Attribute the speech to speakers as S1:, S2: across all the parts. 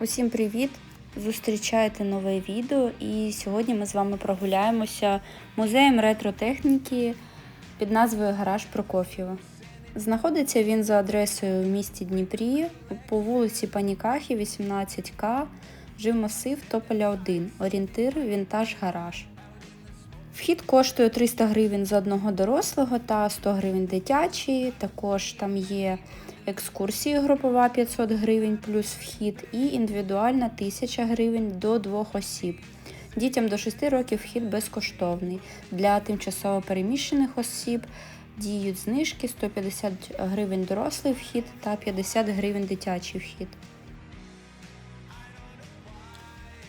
S1: Усім привіт! Зустрічаєте нове відео і сьогодні ми з вами прогуляємося музеєм ретротехніки під назвою Гараж Прокоф'єва. Знаходиться він за адресою в місті Дніпрі по вулиці Панікахи, 18К, жилмасив Тополя 1, орієнтир Вінтаж Гараж. Вхід коштує 300 гривень за одного дорослого та 100 гривень дитячий. Також там є екскурсії групова 500 гривень плюс вхід і індивідуальна 1000 гривень до двох осіб. Дітям до 6 років вхід безкоштовний. Для тимчасово переміщених осіб діють знижки 150 гривень дорослий вхід та 50 гривень дитячий вхід.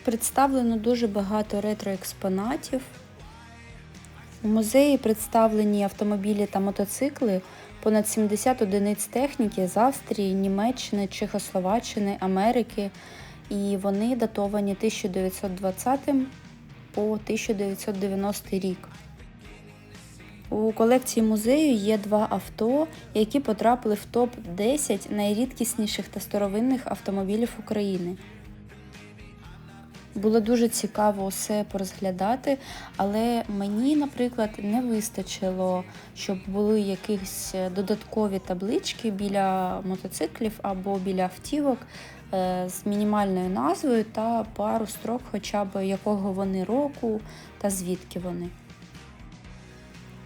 S1: Представлено дуже багато ретроекспонатів. У музеї представлені автомобілі та мотоцикли, понад 70 одиниць техніки з Австрії, Німеччини, Чехословаччини, Америки, і вони датовані 1920 по 1990 рік. У колекції музею є два авто, які потрапили в топ-10 найрідкісніших та старовинних автомобілів України. Було дуже цікаво все порозглядати, але мені, наприклад, не вистачило, щоб були якісь додаткові таблички біля мотоциклів або біля автівок е, з мінімальною назвою та пару строк, хоча б якого вони року та звідки вони.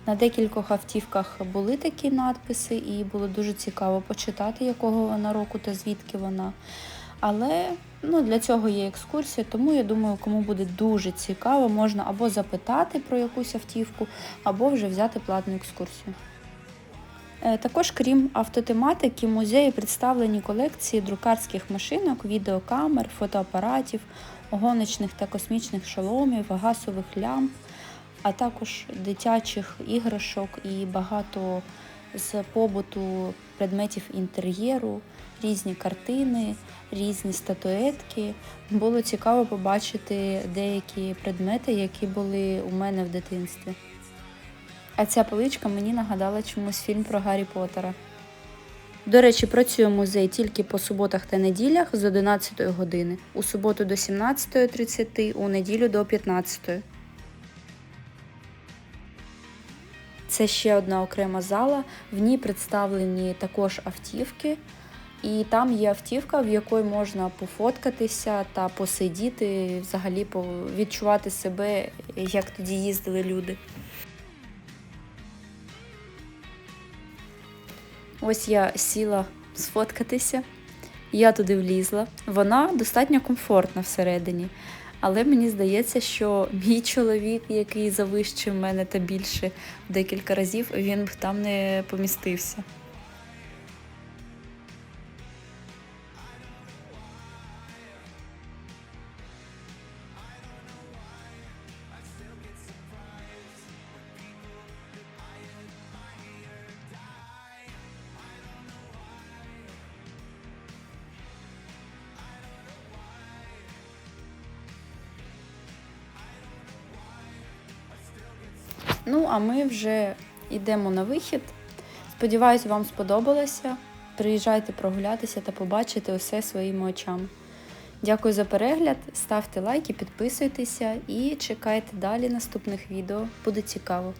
S1: На декількох автівках були такі надписи, і було дуже цікаво почитати, якого вона року та звідки вона. Але ну, для цього є екскурсія, тому я думаю, кому буде дуже цікаво, можна або запитати про якусь автівку, або вже взяти платну екскурсію. Е, Також, крім автотематики, в музеї представлені колекції друкарських машинок, відеокамер, фотоапаратів, гоночних та космічних шоломів, газових лямп, а також дитячих іграшок і багато з побуту предметів інтер'єру, різні картини, різні статуетки. Було цікаво побачити деякі предмети, які були у мене в дитинстві. А ця поличка мені нагадала чомусь фільм про Гаррі Поттера. До речі, працює музей тільки по суботах та неділях з 11 години, у суботу до 17.30, у неділю до 15. Це ще одна окрема зала. В ній представлені також автівки. І там є автівка, в якої можна пофоткатися та посидіти, взагалі відчувати себе, як тоді їздили люди. Ось я сіла сфоткатися, я туди влізла. Вона достатньо комфортна всередині. Але мені здається, що мій чоловік, який завищив мене та більше декілька разів, він б там не помістився. Ну, а ми вже йдемо на вихід. Сподіваюсь, вам сподобалося. Приїжджайте прогулятися та побачити усе своїми очами. Дякую за перегляд, ставте лайки, підписуйтеся і чекайте далі наступних відео. Буде цікаво.